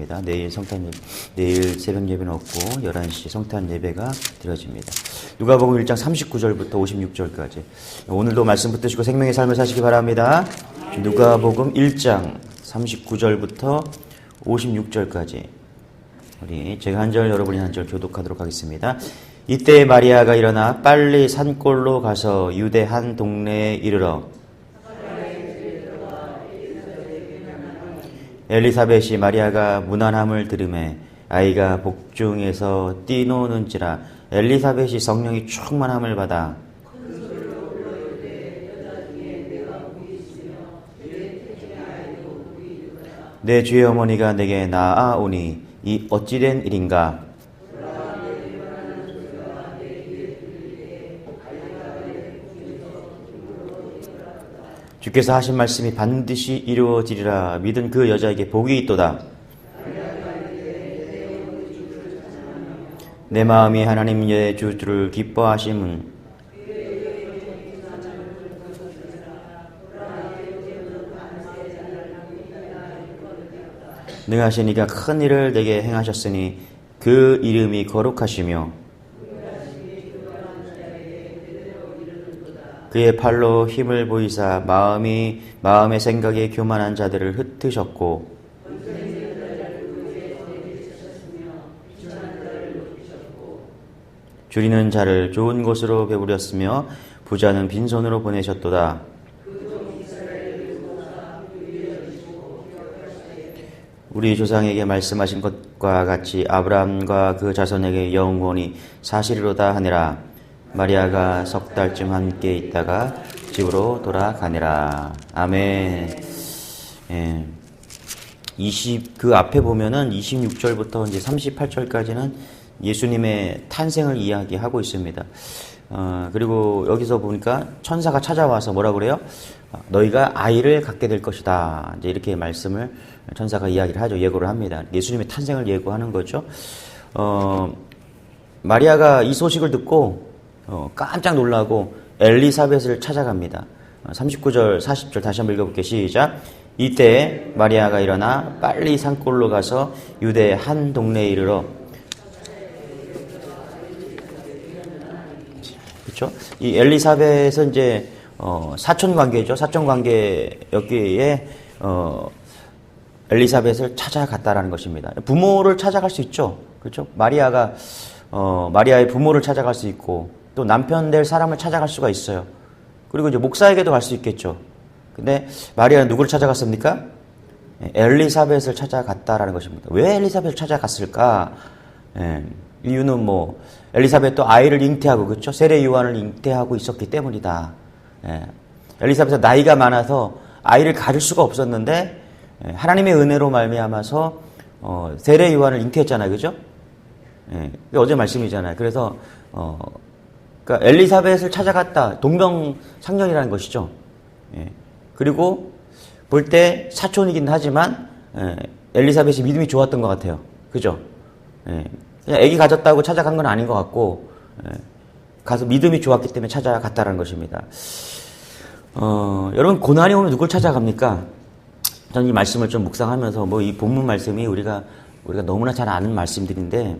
바랍니다. 내일 성탄 예배, 내일 새벽 예배는 없고 11시 성탄 예배가 드려집니다. 누가복음 1장 39절부터 56절까지 오늘도 말씀 붙드시고 생명의 삶을 사시기 바랍니다. 누가복음 1장 39절부터 56절까지 우리 제가 한 절 여러분이 한 절 교독하도록 하겠습니다. 이때 마리아가 일어나 빨리 산골로 가서 유대 한 동네에 이르러 엘리사벳이 마리아가 무난함을 들음에 아이가 복중에서 뛰노는지라 엘리사벳이 성령이 충만함을 받아 내 주의 어머니가 내게 나아오니 이 어찌된 일인가 주께서 하신 말씀이 반드시 이루어지리라 믿은 그 여자에게 복이 있도다. 내 마음이 하나님 의 주를 기뻐하심은 능하신 이가 큰 일을 내게 행하셨으니 그 이름이 거룩하시며 그의 팔로 힘을 보이사 마음이 마음의 생각에 교만한 자들을 흩으셨고 줄이는 자를 좋은 곳으로 배부렸으며 부자는 빈손으로 보내셨도다. 우리 조상에게 말씀하신 것과 같이 아브라함과 그 자손에게 영원히 사실이로다 하니라. 마리아가 석 달쯤 함께 있다가 집으로 돌아가니라. 아멘. 예. 20, 그 앞에 보면은 26절부터 이제 38절까지는 예수님의 탄생을 이야기하고 있습니다. 어, 그리고 여기서 보니까 천사가 찾아와서 뭐라 그래요? 어, 너희가 아이를 갖게 될 것이다. 이제 이렇게 말씀을 천사가 이야기를 하죠. 예고를 합니다. 예수님의 탄생을 예고하는 거죠. 어, 마리아가 이 소식을 듣고 어, 깜짝 놀라고 엘리사벳을 찾아갑니다. 39절, 어, 40절 다시 한번 읽어볼게요. 시작. 이때 마리아가 일어나 빨리 산골로 가서 유대 한 동네에 이르러 그렇죠? 이 엘리사벳은 이제 어, 사촌 관계죠. 사촌 관계였기에 어, 엘리사벳을 찾아갔다라는 것입니다. 부모를 찾아갈 수 있죠. 그렇죠? 마리아가 어, 마리아의 부모를 찾아갈 수 있고 또 남편 될 사람을 찾아갈 수가 있어요. 그리고 이제 목사에게도 갈 수 있겠죠. 근데 마리아는 누구를 찾아갔습니까? 예, 엘리사벳을 찾아갔다라는 것입니다. 왜 엘리사벳을 찾아갔을까? 예, 이유는 뭐 엘리사벳도 아이를 잉태하고 그렇죠? 세례 요한을 잉태하고 있었기 때문이다. 예, 엘리사벳은 나이가 많아서 아이를 가질 수가 없었는데 예, 하나님의 은혜로 말미암아서 어, 세례 요한을 잉태했잖아요, 그죠? 예, 어제 말씀이잖아요. 그래서 어, 그러니까 엘리사벳을 찾아갔다 동병상련이라는 것이죠. 예, 그리고 볼 때 사촌이긴 하지만 예, 엘리사벳이 믿음이 좋았던 것 같아요. 그죠? 예, 그냥 아기 가졌다고 찾아간 건 아닌 것 같고 예, 가서 믿음이 좋았기 때문에 찾아갔다라는 것입니다. 어, 여러분 고난이 오면 누굴 찾아갑니까? 저는 이 말씀을 좀 묵상하면서 뭐 이 본문 말씀이 우리가 우리가 너무나 잘 아는 말씀들인데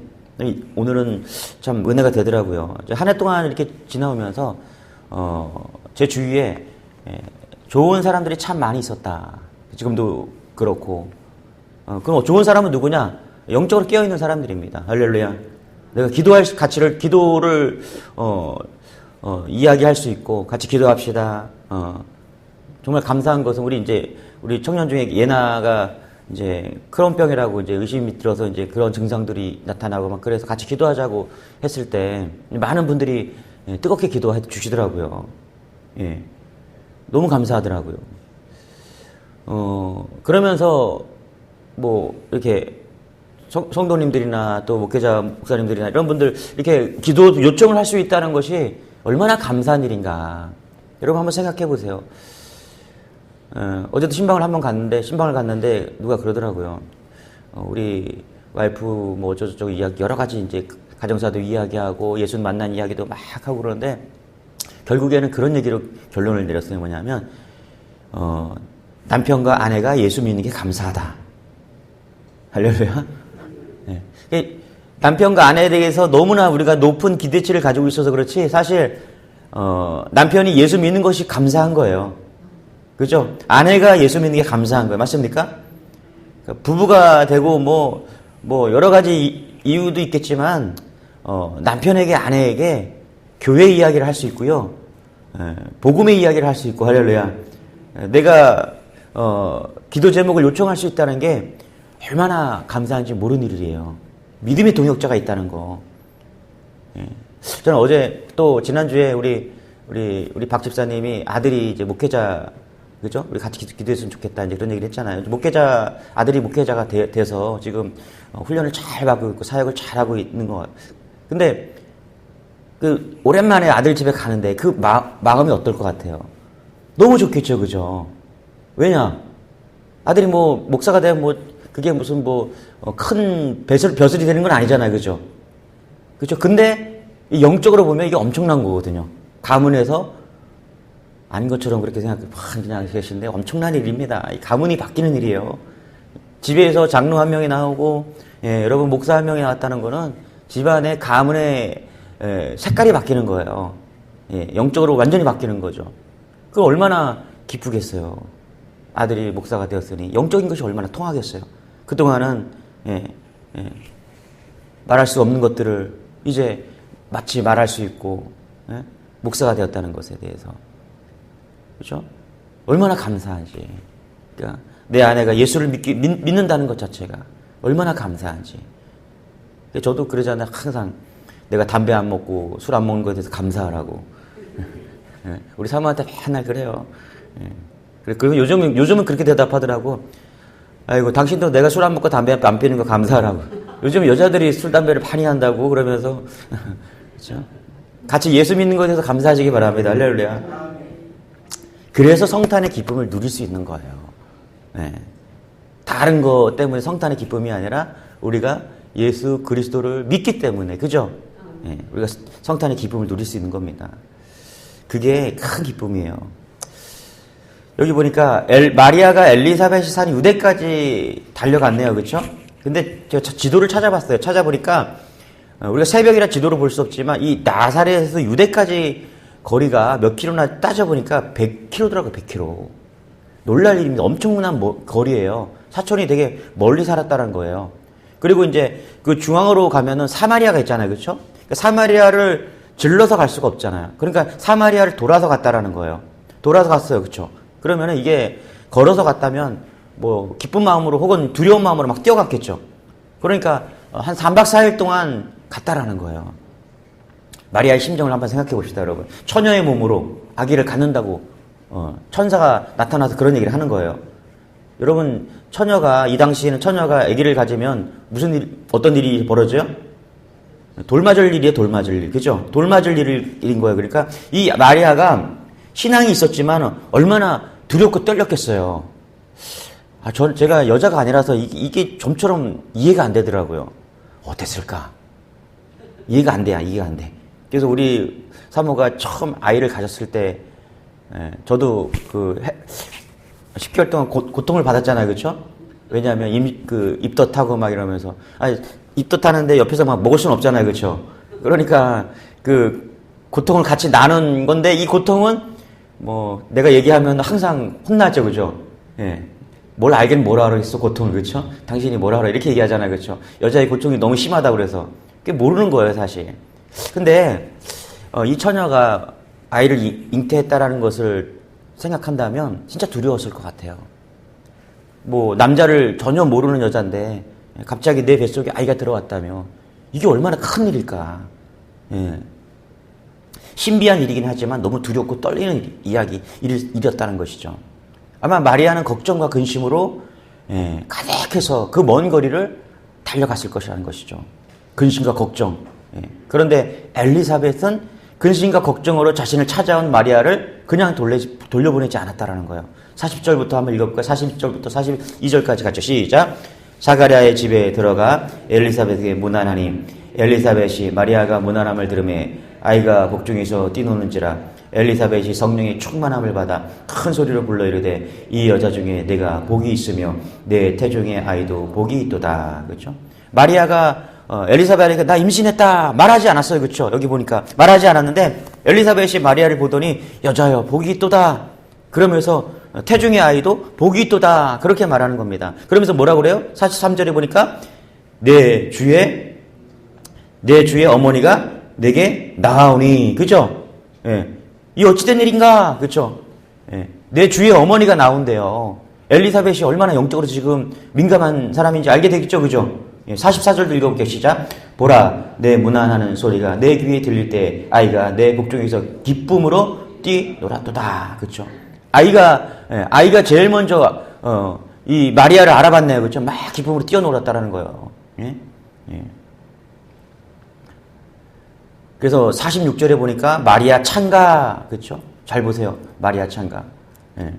오늘은 참 은혜가 되더라고요. 한 해 동안 이렇게 지나오면서 어, 제 주위에 예, 좋은 사람들이 참 많이 있었다. 지금도 그렇고. 어, 그럼 좋은 사람은 누구냐? 영적으로 깨어 있는 사람들입니다. 할렐루야. 내가 기도할 가치를, 기도를, 어, 어, 이야기할 수 있고, 같이 기도합시다. 어, 정말 감사한 것은 우리 이제, 우리 청년 중에 예나가 이제 크론병이라고 이제 의심이 들어서 이제 그런 증상들이 나타나고 막 그래서 같이 기도하자고 했을 때 많은 분들이 예, 뜨겁게 기도해 주시더라고요. 예. 너무 감사하더라고요. 어, 그러면서 뭐 이렇게 성, 성도님들이나 또 목회자 목사님들이나 이런 분들 이렇게 기도 요청을 할 수 있다는 것이 얼마나 감사한 일인가. 여러분 한번 생각해 보세요. 어, 어제도 신방을 한번 갔는데 신방을 갔는데 누가 그러더라고요. 어, 우리 와이프 뭐 어쩌고저쩌고 이야기 여러 가지 이제 가정사도 이야기하고 예수 만난 이야기도 막 하고 그러는데 결국에는 그런 얘기로 결론을 내렸어요. 뭐냐면 어, 남편과 아내가 예수 믿는 게 감사하다. 할렐루야. 예. 그 남편과 아내에 대해서 너무나 우리가 높은 기대치를 가지고 있어서 그렇지 사실 어, 남편이 예수 믿는 것이 감사한 거예요. 그죠? 아내가 예수 믿는 게 감사한 거예요. 맞습니까? 그러니까 부부가 되고 뭐, 뭐 여러 가지 이유도 있겠지만 어, 남편에게 아내에게 교회 이야기를 할 수 있고요. 예, 복음의 이야기를 할 수 있고 할렐루야. 예, 내가 어, 기도 제목을 요청할 수 있다는 게 얼마나 감사한지 모르는 일이에요. 믿음의 동역자가 있다는 거. 예. 저는 어제 또 지난주에 우리 우리 우리 박 집사님이 아들이 이제 목회자 그죠? 우리 같이 기도, 기도했으면 좋겠다 이제 그런 얘기를 했잖아요. 목회자 아들이 목회자가 되, 돼서 지금 어, 훈련을 잘 받고 있고 사역을 잘 하고 있는 거. 근데 그 오랜만에 아들 집에 가는데 그 마, 마음이 어떨 것 같아요? 너무 좋겠죠, 그죠? 왜냐? 아들이 뭐 목사가 되면 뭐 그게 무슨 뭐큰 벼슬 벼슬이 되는 건 아니잖아요, 그죠? 그죠? 근데 영적으로 보면 이게 엄청난 거거든요. 가문에서 아닌 것처럼 그렇게 생각, 그냥 계시는데 엄청난 일입니다. 가문이 바뀌는 일이에요. 집에서 장로 한 명이 나오고, 예, 여러분 목사 한 명이 나왔다는 거는 집안의 가문의 예, 색깔이 바뀌는 거예요. 예, 영적으로 완전히 바뀌는 거죠. 그 얼마나 기쁘겠어요. 아들이 목사가 되었으니 영적인 것이 얼마나 통하겠어요. 그동안은 예, 예, 말할 수 없는 것들을 이제 마치 말할 수 있고 예? 목사가 되었다는 것에 대해서 그렇죠? 얼마나 감사한지. 그러니까 내 아내가 예수를 믿기, 믿, 믿는다는 것 자체가 얼마나 감사한지. 저도 그러잖아요. 항상 내가 담배 안 먹고 술 안 먹는 것에 대해서 감사하라고. 예, 우리 사모한테 맨날 그래요. 예. 그리고 요즘은, 요즘은 그렇게 대답하더라고. 아이고, 당신도 내가 술 안 먹고 담배 안 피는 거 감사하라고. 요즘 여자들이 술, 담배를 많이 한다고 그러면서. 그렇죠? 같이 예수 믿는 것에 대해서 감사하시기 바랍니다. 할렐루야. 그래서 성탄의 기쁨을 누릴 수 있는 거예요. 네. 다른 거 때문에 성탄의 기쁨이 아니라 우리가 예수 그리스도를 믿기 때문에 그죠? 네. 우리가 성탄의 기쁨을 누릴 수 있는 겁니다. 그게 큰 기쁨이에요. 여기 보니까 엘, 마리아가 엘리사벳이 산 유대까지 달려갔네요. 그렇죠? 근데 제가 지도를 찾아봤어요. 찾아보니까 어, 우리가 새벽이라 지도로 볼수 없지만 이 나사렛에서 유대까지 거리가 몇 킬로나 따져보니까 100킬로더라고요, 100킬로. 놀랄 일입니다. 엄청난 뭐, 거리예요. 사촌이 되게 멀리 살았다는 거예요. 그리고 이제 그 중앙으로 가면은 사마리아가 있잖아요. 그렇죠? 그러니까 사마리아를 질러서 갈 수가 없잖아요. 그러니까 사마리아를 돌아서 갔다라는 거예요. 돌아서 갔어요. 그렇죠? 그러면은 이게 걸어서 갔다면 뭐 기쁜 마음으로 혹은 두려운 마음으로 막 뛰어갔겠죠. 그러니까 한 3박 4일 동안 갔다라는 거예요. 마리아의 심정을 한번 생각해 봅시다, 여러분. 처녀의 몸으로 아기를 갖는다고 어, 천사가 나타나서 그런 얘기를 하는 거예요. 여러분, 처녀가 이 당시에는 처녀가 아기를 가지면 무슨 일, 어떤 일이 벌어져요? 돌 맞을 일이에요, 돌 맞을 일. 그죠? 돌 맞을 일인 거예요. 그러니까 이 마리아가 신앙이 있었지만 얼마나 두렵고 떨렸겠어요. 아, 전, 제가 여자가 아니라서 이게, 좀처럼 이해가 안 되더라고요. 어땠을까? 이해가 안 돼, 이해가 안 돼. 그래서 우리 사모가 처음 아이를 가졌을 때, 예, 저도 그, 10개월 동안 고, 통을 받았잖아요. 그쵸? 왜냐하면 입, 그 입덧하고 막 이러면서. 아니, 입덧하는데 옆에서 막 먹을 수는 없잖아요. 그쵸? 그러니까 그 고통을 같이 나눈 건데 이 고통은 뭐 내가 얘기하면 항상 혼나죠. 그죠? 예. 뭘 알긴 뭐라 그러겠어, 고통을. 그쵸? 당신이 뭐라 그래. 이렇게 얘기하잖아요. 그쵸? 여자의 고통이 너무 심하다 그래서. 그게 모르는 거예요, 사실. 근데 어, 이 처녀가 아이를 잉태했다라는 것을 생각한다면 진짜 두려웠을 것 같아요. 뭐 남자를 전혀 모르는 여자인데 갑자기 내 뱃속에 아이가 들어왔다며 이게 얼마나 큰 일일까. 예. 신비한 일이긴 하지만 너무 두렵고 떨리는 이야기, 일, 이었다는 것이죠. 아마 마리아는 걱정과 근심으로 예, 가득해서 그 먼 거리를 달려갔을 것이라는 것이죠. 근심과 걱정. 예. 그런데 엘리사벳은 근심과 걱정으로 자신을 찾아온 마리아를 그냥 돌리, 돌려보내지 않았다라는 거예요. 40절부터 한번 읽어볼까요? 40절부터 42절까지 같이 시작. 사가랴의 집에 들어가 엘리사벳에게 무난하니 엘리사벳이 마리아가 무난함을 들음에 아이가 복중에서 뛰노는지라 엘리사벳이 성령의 충만함을 받아 큰 소리로 불러 이르되 이 여자 중에 내가 복이 있으며 내 태중의 아이도 복이 있도다. 그렇죠? 마리아가 어, 엘리사벳에게 나 임신했다 말하지 않았어요. 그렇죠? 여기 보니까 말하지 않았는데 엘리사벳이 마리아를 보더니 여자여 복이 있도다. 그러면서 태중의 아이도 복이 있도다. 그렇게 말하는 겁니다. 그러면서 뭐라고 그래요? 43절에 보니까 내 주의 내 주의 어머니가 내게 나오니 그죠? 예. 이 어찌된 일인가? 그죠? 예. 내 주의 어머니가 나온대요. 엘리사벳이 얼마나 영적으로 지금 민감한 사람인지 알게 되겠죠, 그죠? 예. 44절도 읽어볼게요. 시작. 보라, 내 문안하는 소리가 내 귀에 들릴 때 아이가 내 복중에서 기쁨으로 뛰놀았도다. 그죠? 아이가 예, 아이가 제일 먼저 어, 이 마리아를 알아봤네요. 그죠? 막 기쁨으로 뛰어놀았다라는 거예요. 예? 예. 그래서 46절에 보니까 마리아 찬가 그렇죠? 잘 보세요. 마리아 찬가. 예.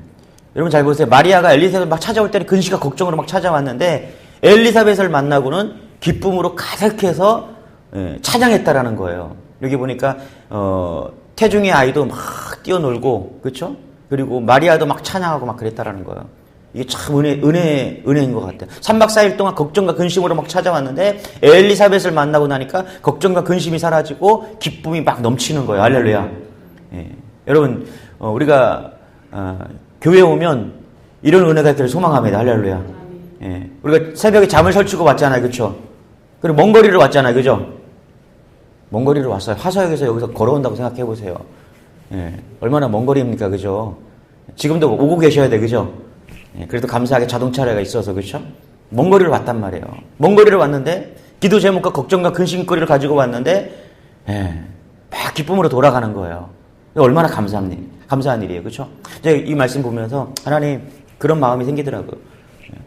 여러분 잘 보세요. 마리아가 엘리사벳 막 찾아올 때는 근시가 걱정으로 막 찾아왔는데 엘리사벳을 만나고는 기쁨으로 가득해서 예, 찬양했다라는 거예요. 여기 보니까 어, 태중의 아이도 막 뛰어놀고 그렇죠? 그리고 마리아도 막 찬양하고 막 그랬다라는 거예요. 이게 참 은혜, 은혜, 은혜인 것 같아요. 3박 4일 동안 걱정과 근심으로 막 찾아왔는데 엘리사벳을 만나고 나니까 걱정과 근심이 사라지고 기쁨이 막 넘치는 거예요. 할렐루야. 예. 여러분, 어, 우리가, 어, 교회에 오면 이런 은혜가 있기를 소망합니다. 할렐루야. 예. 우리가 새벽에 잠을 설치고 왔잖아요. 그쵸? 그리고 먼 거리를 왔잖아요. 그죠? 먼 거리를 왔어요. 화서역에서 여기서 걸어온다고 생각해 보세요. 예. 얼마나 먼 거리입니까? 그죠? 지금도 오고 계셔야 돼. 그죠? 예, 그래도 감사하게 자동차가 있어서 그렇죠? 먼 거리를 왔단 말이에요. 먼 거리를 왔는데 기도 제목과 걱정과 근심거리를 가지고 왔는데 예, 막 기쁨으로 돌아가는 거예요. 얼마나 감사한 일, 감사한 일이에요. 그렇죠? 제가 이 말씀 보면서 하나님 그런 마음이 생기더라고요.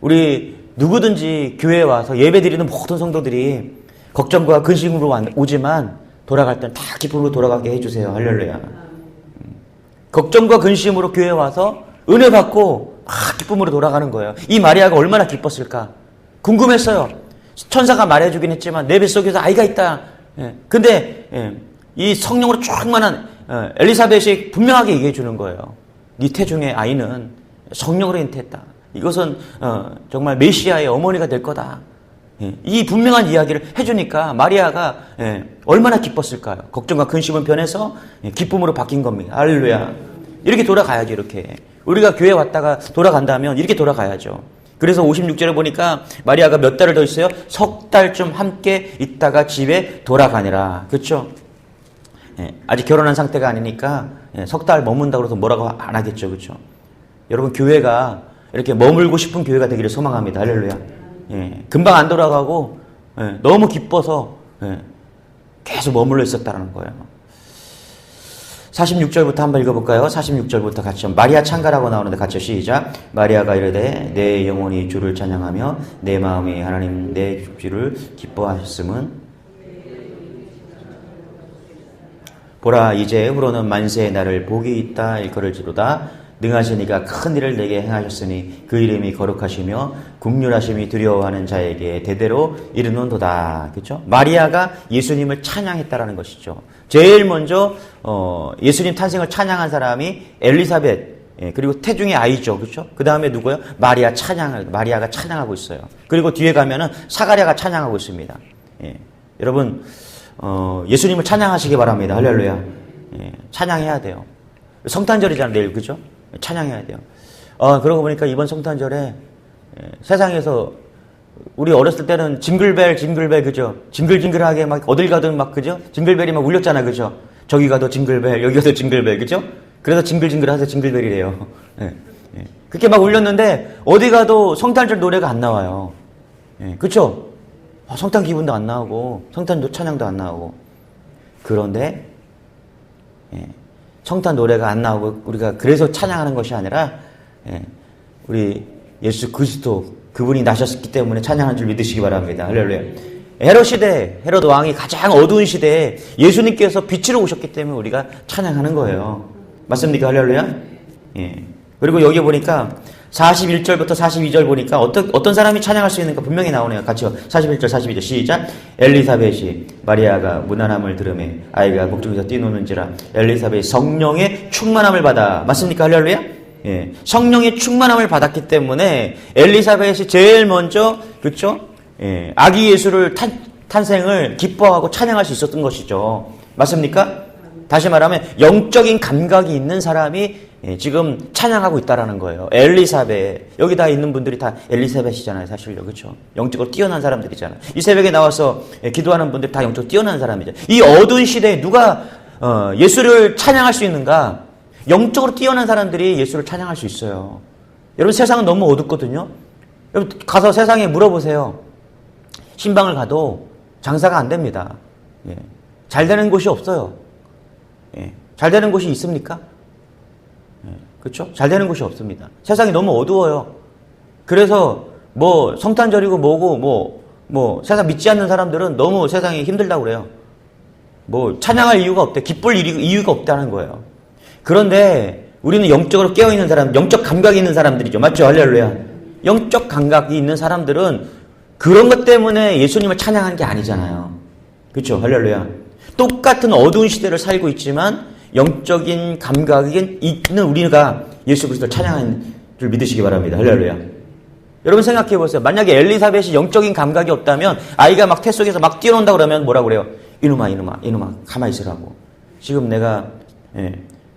우리 누구든지 교회에 와서 예배 드리는 모든 성도들이 걱정과 근심으로 오지만 돌아갈 때는 다 기쁨으로 돌아가게 해주세요. 할렐루야. 음. 걱정과 근심으로 교회에 와서 은혜 받고 막 기쁨으로 돌아가는 거예요. 이 마리아가 얼마나 기뻤을까? 궁금했어요. 천사가 말해주긴 했지만 내 뱃속에서 아이가 있다. 예. 근데 예. 이 성령으로 충만한 어, 엘리사벳이 분명하게 얘기해 주는 거예요. 네 태중의 아이는 성령으로 잉태했다. 이것은 어, 정말 메시아의 어머니가 될 거다. 예. 이 분명한 이야기를 해주니까 마리아가 예. 얼마나 기뻤을까요? 걱정과 근심은 변해서 예. 기쁨으로 바뀐 겁니다. 할렐루야. 이렇게 돌아가야지 이렇게. 우리가 교회 왔다가 돌아간다면 이렇게 돌아가야죠. 그래서 56절에 보니까 마리아가 몇 달을 더 있어요? 석 달쯤 함께 있다가 집에 돌아가니라. 예, 아직 결혼한 상태가 아니니까 예, 석달 머문다고 해서 뭐라고 안 하겠죠. 그렇죠? 여러분 교회가 이렇게 머물고 싶은 교회가 되기를 소망합니다. 할렐루야. 예, 금방 안 돌아가고 예, 너무 기뻐서 예, 계속 머물러 있었다는 거예요. 46절부터 한번 읽어볼까요? 46절부터 같이 마리아 창가라고 나오는데 같이 시작. 마리아가 이르되 내 영혼이 주를 찬양하며 내 마음이 하나님 내 주를 기뻐하셨음은 보라 이제 후로는 만세의 날을 복이 있다 일거를지로다 이가 큰 일을 내게 행하셨으니 그 이름이 거룩하시며 국률하심이 두려워하는 자에게 대대로 이르는도다. 그렇죠? 마리아가 예수님을 찬양했다라는 것이죠. 제일 먼저 어, 예수님 탄생을 찬양한 사람이 엘리사벳 예, 그리고 태중의 아이죠. 그렇죠? 그 다음에 누구요? 마리아 찬양, 마리아가 찬양하고 있어요. 그리고 뒤에 가면은 사가랴가 찬양하고 있습니다. 예, 여러분, 어, 예수님을 찬양하시기 바랍니다. 할렐루야. 예, 찬양해야 돼요. 성탄절이잖아요, 내일. 그죠? 찬양해야 돼요. 어, 그러고 보니까 이번 성탄절에 예, 세상에서 우리 어렸을 때는 징글벨 징글벨 그죠? 징글징글하게 막 어딜 가든 막 그죠? 징글벨이 막 울렸잖아 그죠? 저기 가도 징글벨 여기 가도 징글벨 그죠? 그래서 징글징글하서 징글벨이래요. 예, 예. 그렇게 막 울렸는데 어디 가도 성탄절 노래가 안 나와요. 예, 그쵸? 아, 성탄 기분도 안 나오고 성탄 찬양도 안 나오고 그런데 예, 성탄 노래가 안 나오고 우리가 그래서 찬양하는 것이 아니라 예, 우리 예수 그리스도 그분이 나셨기 때문에 찬양하는 줄 믿으시기 바랍니다. 할렐루야. 헤롯 시대, 헤롯 왕이 가장 어두운 시대에 예수님께서 빛으로 오셨기 때문에 우리가 찬양하는 거예요. 맞습니까? 할렐루야. 예. 그리고 여기 보니까 41절부터 42절 보니까 어떤, 어떤 사람이 찬양할 수 있는가 분명히 나오네요. 같이요. 41절, 42절 시작. 엘리사벳이 마리아가 무난함을 들음에 아이가 목적에서 뛰노는지라 엘리사벳이 성령의 충만함을 받아. 맞습니까? 할렐루야? 예. 성령의 충만함을 받았기 때문에 엘리사벳이 제일 먼저, 그렇죠? 예. 아기 예수를 탄, 탄생을 기뻐하고 찬양할 수 있었던 것이죠. 맞습니까? 다시 말하면 영적인 감각이 있는 사람이 예, 지금 찬양하고 있다라는 거예요. 엘리사벳 여기 다 있는 분들이 다 엘리사벳이잖아요, 사실요, 그렇죠? 영적으로 뛰어난 사람들이잖아요. 이 새벽에 나와서 예, 기도하는 분들 다 영적으로 뛰어난 사람이죠. 이 어두운 시대에 누가 어, 예수를 찬양할 수 있는가? 영적으로 뛰어난 사람들이 예수를 찬양할 수 있어요. 여러분 세상은 너무 어둡거든요. 여러분 가서 세상에 물어보세요. 신방을 가도 장사가 안 됩니다. 예. 잘 되는 곳이 없어요. 예. 잘 되는 곳이 있습니까? 그렇죠? 잘 되는 곳이 없습니다. 세상이 너무 어두워요. 그래서 뭐 성탄절이고 뭐고 뭐뭐 세상 믿지 않는 사람들은 너무 세상이 힘들다고 그래요. 뭐 찬양할 이유가 없대. 기쁠 이유가 없다는 거예요. 그런데 우리는 영적으로 깨어 있는 사람, 영적 감각이 있는 사람들이죠. 맞죠? 할렐루야. 영적 감각이 있는 사람들은 그런 것 때문에 예수님을 찬양하는 게 아니잖아요. 그렇죠? 할렐루야. 똑같은 어두운 시대를 살고 있지만 영적인 감각이 있는 우리가 예수 그리스도를 찬양하는 줄 믿으시기 바랍니다. 할렐루야. 여러분 생각해 보세요. 만약에 엘리사벳이 영적인 감각이 없다면 아이가 막 태 속에서 막 뛰어논다 그러면 뭐라 그래요? 이놈아, 이놈아, 이놈아, 가만히 있으라고. 지금 내가 예,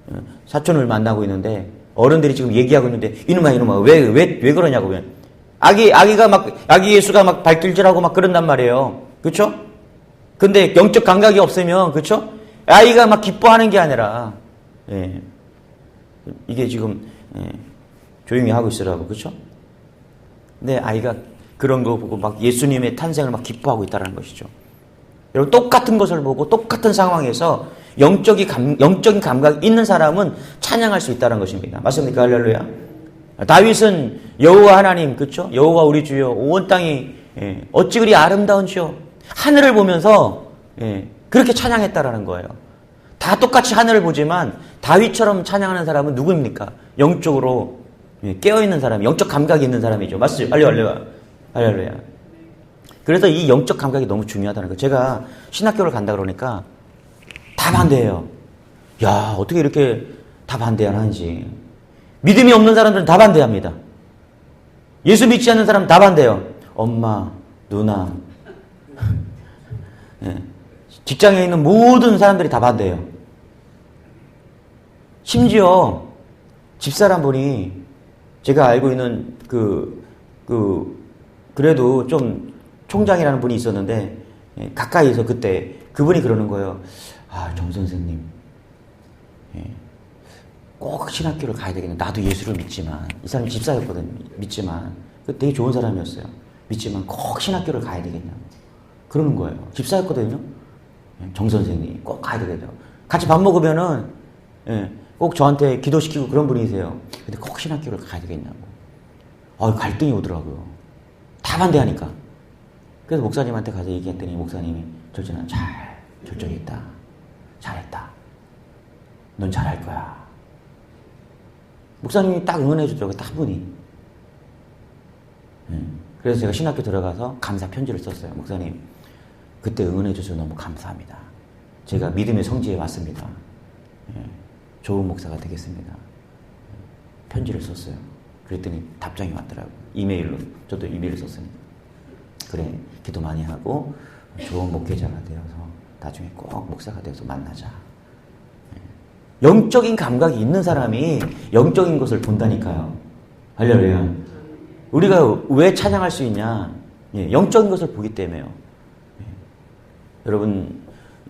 어, 사촌을 만나고 있는데 어른들이 지금 얘기하고 있는데 이놈아, 이놈아, 왜, 왜, 왜 그러냐고. 왜. 아기, 아기가 막, 아기 예수가 막 발길질하고 막 그런단 말이에요. 그쵸? 근데 영적 감각이 없으면, 그쵸? 아이가 막 기뻐하는 게 아니라, 예. 이게 지금, 예. 조용히 하고 있으라고, 그쵸? 근데 아이가 그런 거 보고 막 예수님의 탄생을 막 기뻐하고 있다는 것이죠. 여러분, 똑같은 것을 보고 똑같은 상황에서 영적인 감, 영적인 감각이 있는 사람은 찬양할 수 있다는 것입니다. 맞습니까? 할렐루야. 다윗은 여호와 하나님, 그쵸? 여호와 우리 주여, 온 땅이, 예. 어찌 그리 아름다운지요? 하늘을 보면서, 예. 그렇게 찬양했다라는 거예요. 다 똑같이 하늘을 보지만 다윗처럼 찬양하는 사람은 누구입니까? 영적으로 예, 깨어 있는 사람, 영적 감각이 있는 사람이죠. 맞죠? 할렐루야. 할렐루야. 그래서 이 영적 감각이 너무 중요하다는 거예요. 제가 신학교를 간다 그러니까 다 반대해요. 야, 어떻게 이렇게 다 반대하는지. 믿음이 없는 사람들은 다 반대합니다. 예수 믿지 않는 사람은 다 반대해요. 엄마, 누나, 예. 직장에 있는 모든 사람들이 다 반대해요. 심지어 집사람 분이 제가 알고 있는 그, 그, 그래도 좀 총장이라는 분이 있었는데, 예, 가까이서 그때 그분이 그러는 거예요. 아, 정 선생님. 예, 꼭 신학교를 가야 되겠네. 나도 예수를 믿지만, 이 사람이 집사였거든. 믿지만. 그 되게 좋은 사람이었어요. 믿지만 꼭 신학교를 가야 되겠냐고. 그러는 거예요. 집사였거든요. 정 선생님 꼭 가야 되겠죠. 같이 밥 먹으면은 예, 꼭 저한테 기도시키고 그런 분이세요. 근데 꼭 신학교를 가야 되겠냐고. 아, 갈등이 오더라고요. 다 반대하니까. 그래서 목사님한테 가서 얘기했더니 목사님이 절제는 잘 결정했다. 잘했다. 넌 잘할 거야. 목사님이 딱 응원해 주더라고요. 딱 분이. 예. 그래서 제가 신학교 들어가서 감사 편지를 썼어요. 목사님, 그때 응원해 주셔서 너무 감사합니다. 제가 믿음의 성지에 왔습니다. 예, 좋은 목사가 되겠습니다. 편지를 썼어요. 그랬더니 답장이 왔더라고요. 이메일로. 저도 이메일을 썼습니다. 그래, 기도 많이 하고 좋은 목회자가 되어서 나중에 꼭 목사가 되어서 만나자. 예. 영적인 감각이 있는 사람이 영적인 것을 본다니까요. 할렐루야. 우리가 왜 찬양할 수 있냐? 예, 영적인 것을 보기 때문에요. 여러분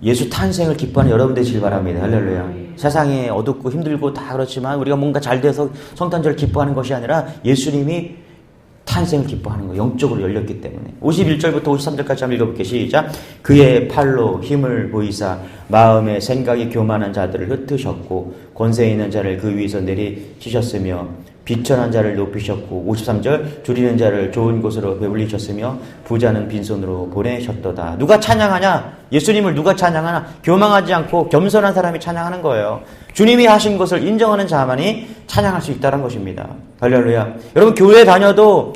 예수 탄생을 기뻐하는 여러분 되시길 바랍니다. 할렐루야. 세상에 어둡고 힘들고 다 그렇지만 우리가 뭔가 잘 돼서 성탄절을 기뻐하는 것이 아니라 예수님이 탄생을 기뻐하는 거 영적으로 열렸기 때문에 51절부터 53절까지 한번 읽어볼게요. 시작. 그의 팔로 힘을 보이사 마음의 생각이 교만한 자들을 흩으셨고 권세 있는 자를 그 위에서 내리치셨으며 비천한 자를 높이셨고 53절 줄이는 자를 좋은 곳으로 배불리셨으며 부자는 빈손으로 보내셨도다. 누가 찬양하냐? 예수님을 누가 찬양하나? 교망하지 않고 겸손한 사람이 찬양하는 거예요. 주님이 하신 것을 인정하는 자만이 찬양할 수 있다는 것입니다. 할렐루야. 여러분 교회 다녀도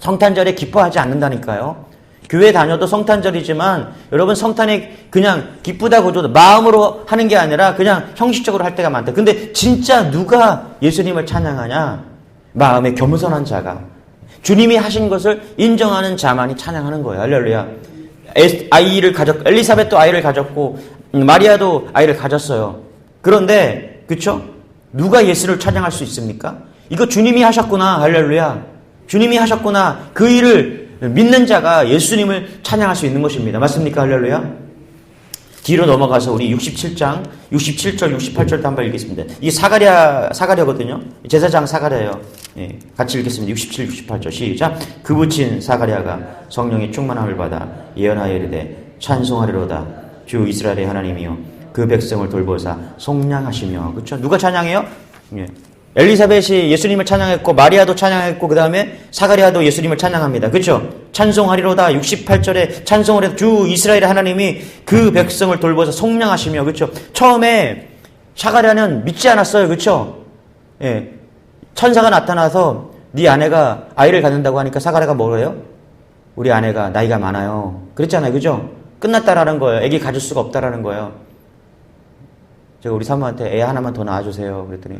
성탄절에 기뻐하지 않는다니까요. 교회 다녀도 성탄절이지만 여러분 성탄이 그냥 기쁘다고 줘도 마음으로 하는 게 아니라 그냥 형식적으로 할 때가 많다. 근데 진짜 누가 예수님을 찬양하냐? 마음에 겸손한 자가 주님이 하신 것을 인정하는 자만이 찬양하는 거예요. 할렐루야. 아이를 가졌 엘리사벳도 아이를 가졌고 마리아도 아이를 가졌어요. 그런데 그쵸? 누가 예수를 찬양할 수 있습니까? 이거 주님이 하셨구나. 할렐루야. 주님이 하셨구나. 그 일을 믿는 자가 예수님을 찬양할 수 있는 것입니다. 맞습니까? 할렐루야. 뒤로 넘어가서 우리 67장 67절 68절도 한번 읽겠습니다. 이게 사가랴 사가랴거든요. 제사장 사가랴예요. 예, 같이 읽겠습니다. 67, 68절 시작. 그 붙인 사가랴가 성령의 충만함을 받아 예언하여 이르되 찬송하리로다. 주 이스라엘의 하나님이요 그 백성을 돌보사 속량하시며 그렇죠? 누가 찬양해요? 예. 엘리사벳이 예수님을 찬양했고 마리아도 찬양했고 그 다음에 사가리아도 예수님을 찬양합니다. 그렇죠? 찬송하리로다 68절에 찬송을 해서 주 이스라엘의 하나님이 그 백성을 돌보서 속량하시며 그렇죠? 처음에 사가리아는 믿지 않았어요. 그렇죠? 예. 천사가 나타나서 네 아내가 아이를 갖는다고 하니까 사가리아가 뭐래요? 우리 아내가 나이가 많아요. 그랬잖아요. 그죠? 끝났다라는 거예요. 애기 가질 수가 없다라는 거예요. 제가 우리 사모한테 애 하나만 더 낳아주세요. 그랬더니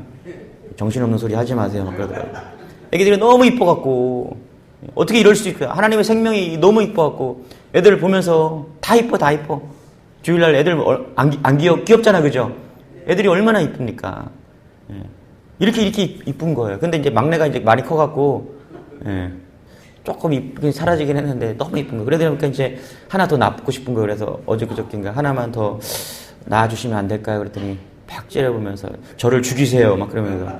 정신없는 소리 하지 마세요. 막 그러더라고요. 애기들이 너무 이뻐갖고, 어떻게 이럴 수 있고요. 하나님의 생명이 너무 이뻐갖고, 애들을 보면서 다 이뻐, 다 이뻐. 주일날 애들 안, 안 귀엽, 귀엽잖아, 그죠? 애들이 얼마나 이쁩니까? 예. 이렇게, 이렇게 이쁜 거예요. 근데 이제 막내가 이제 많이 커갖고, 예. 조금 이쁘게 사라지긴 했는데 너무 이쁜 거. 그러다 보니까 이제 하나 더 낳고 싶은 거 그래서 어제 그저께인가 하나만 더 낳아주시면 안 될까요? 그랬더니 팍 째려보면서 저를 죽이세요. 막 그러면서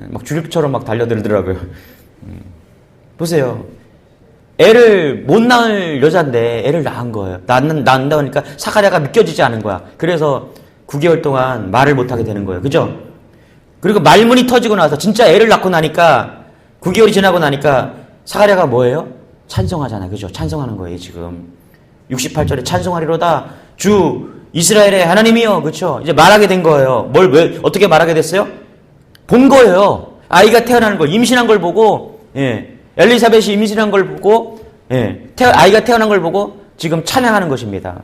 예, 막 주립처럼 막 달려들더라고요. 음. 보세요. 애를 못 낳을 여자인데 애를 낳은 거예요. 낳는, 낳는다 보니까 사가랴가 믿겨지지 않은 거야. 그래서 9개월 동안 말을 못 하게 되는 거예요. 그죠? 그리고 말문이 터지고 나서 진짜 애를 낳고 나니까 9개월이 지나고 나니까 사가랴가 뭐예요? 찬송하잖아요. 그죠? 찬송하는 거예요, 지금. 68절에 찬송하리로다 주 이스라엘의 하나님이요. 그렇죠? 이제 말하게 된 거예요. 뭘 왜 어떻게 말하게 됐어요? 본 거예요. 아이가 태어나는 걸 임신한 걸 보고 예. 엘리사벳이 임신한 걸 보고 예. 태, 아이가 태어난 걸 보고 지금 찬양하는 것입니다.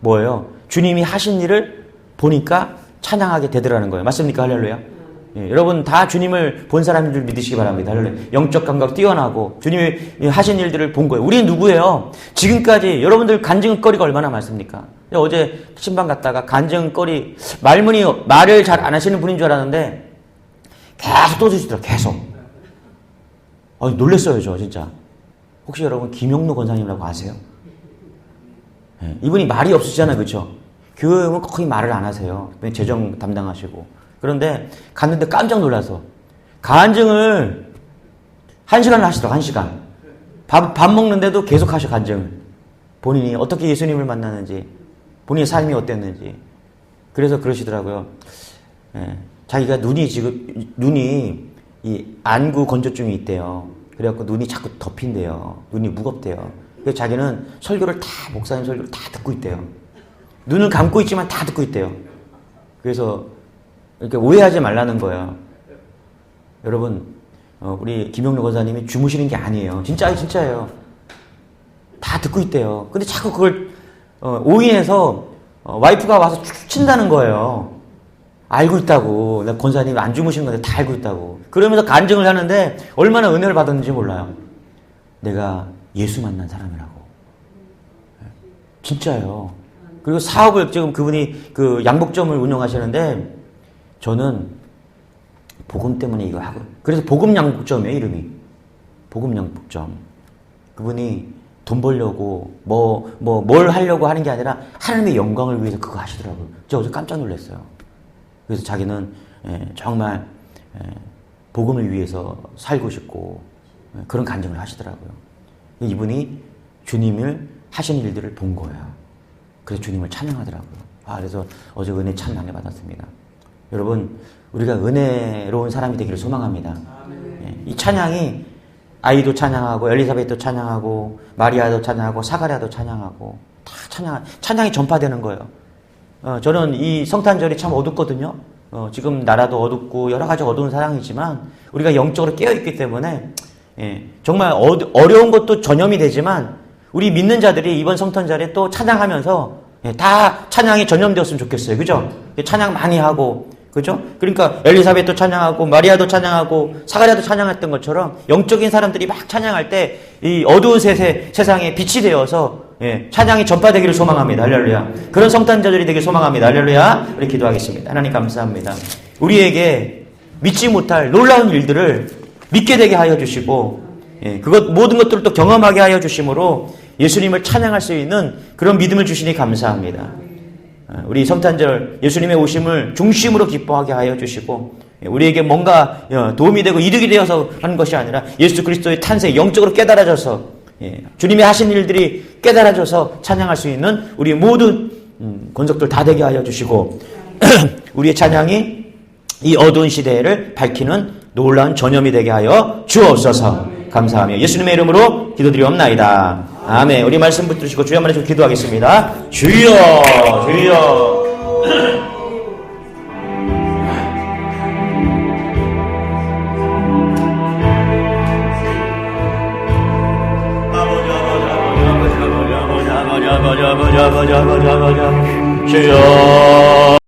뭐예요? 주님이 하신 일을 보니까 찬양하게 되더라는 거예요. 맞습니까? 할렐루야. 예, 여러분 다 주님을 본 사람인 줄 믿으시기 바랍니다. 영적 감각 뛰어나고 주님이 하신 일들을 본 거예요. 우리는 누구예요? 지금까지 여러분들 간증거리가 얼마나 많습니까? 어제 신방 갔다가 간증거리 말문이 말을 잘 안 하시는 분인 줄 알았는데 계속 떠드시더라고요. 계속. 아, 놀랬어요, 저 진짜. 혹시 여러분 김영로 권사님이라고 아세요? 네, 이분이 말이 없으시잖아요, 그렇죠? 교회 오면 거의 말을 안 하세요. 재정 담당하시고. 그런데 갔는데 깜짝 놀라서 간증을 한 시간을 하시더라고, 한 시간. 밥, 밥 먹는데도 계속 하셔, 간증을. 본인이 어떻게 예수님을 만나는지, 본인의 삶이 어땠는지. 그래서 그러시더라고요. 예, 자기가 눈이 지금, 눈이 이 안구 건조증이 있대요. 그래갖고 눈이 자꾸 덮인대요. 눈이 무겁대요. 그래서 자기는 설교를 다, 목사님 설교를 다 듣고 있대요. 눈을 감고 있지만 다 듣고 있대요. 그래서 이렇게 오해하지 말라는 거예요. 여러분, 어, 우리 김용로 권사님이 주무시는 게 아니에요. 진짜, 진짜예요. 다 듣고 있대요. 근데 자꾸 그걸 어, 오인해서 어, 와이프가 와서 친다는 거예요. 알고 있다고. 나 권사님이 안 주무시는 건데 다 알고 있다고. 그러면서 간증을 하는데 얼마나 은혜를 받았는지 몰라요. 내가 예수 만난 사람이라고. 진짜예요. 그리고 사업을 지금 그분이 그 양복점을 운영하시는데 저는 복음 때문에 이거 하고 그래서 복음 양복점이에요 이름이 복음 양복점 그분이 돈 벌려고 뭐 뭐 뭘 하려고 하는 게 아니라 하나님의 영광을 위해서 그거 하시더라고요. 저 어제 깜짝 놀랐어요. 그래서 자기는 예, 정말 예, 복음을 위해서 살고 싶고 예, 그런 간증을 하시더라고요. 이분이 주님을 하신 일들을 본 거예요. 그래서 주님을 찬양하더라고요. 아, 그래서 어제 은혜 참 많이 받았습니다. 여러분, 우리가 은혜로운 사람이 되기를 소망합니다. 이 찬양이 아이도 찬양하고 엘리사벳도 찬양하고 마리아도 찬양하고 사가랴도 찬양하고 다 찬양 찬양이 전파되는 거예요. 어, 저는 이 성탄절이 참 어둡거든요. 어, 지금 나라도 어둡고 여러 가지 어두운 사랑이지만 우리가 영적으로 깨어 있기 때문에 예, 정말 어, 어려운 것도 전염이 되지만 우리 믿는 자들이 이번 성탄절에 또 찬양하면서 예, 다 찬양이 전염되었으면 좋겠어요. 그죠? 찬양 많이 하고 그죠? 그러니까 엘리사벳도 찬양하고 마리아도 찬양하고 사가랴도 찬양했던 것처럼 영적인 사람들이 막 찬양할 때 이 어두운 세세, 세상에 빛이 되어서 예, 찬양이 전파되기를 소망합니다. 할렐루야. 그런 성탄절이 되길 소망합니다. 할렐루야. 우리 기도하겠습니다. 하나님 감사합니다. 우리에게 믿지 못할 놀라운 일들을 믿게 되게 하여 주시고 예, 그것 모든 것들을 또 경험하게 하여 주심으로 예수님을 찬양할 수 있는 그런 믿음을 주시니 감사합니다. 어, 우리 성탄절 예수님의 오심을 중심으로 기뻐하게 하여 주시고 예, 우리에게 뭔가 어, 도움이 되고 이득이 되어서 하는 것이 아니라 예수 그리스도의 탄생 영적으로 깨달아져서 예, 주님이 하신 일들이 깨달아져서 찬양할 수 있는 우리 모든 음, 권속들 다 되게 하여 주시고 우리의 찬양이 이 어두운 시대를 밝히는 놀라운 전염이 되게 하여 주옵소서 감사하며 예수님의 이름으로 기도드리옵나이다. 아멘. 우리 말씀 붙드시고 주여 한번 해서 기도하겠습니다. 주여. 주여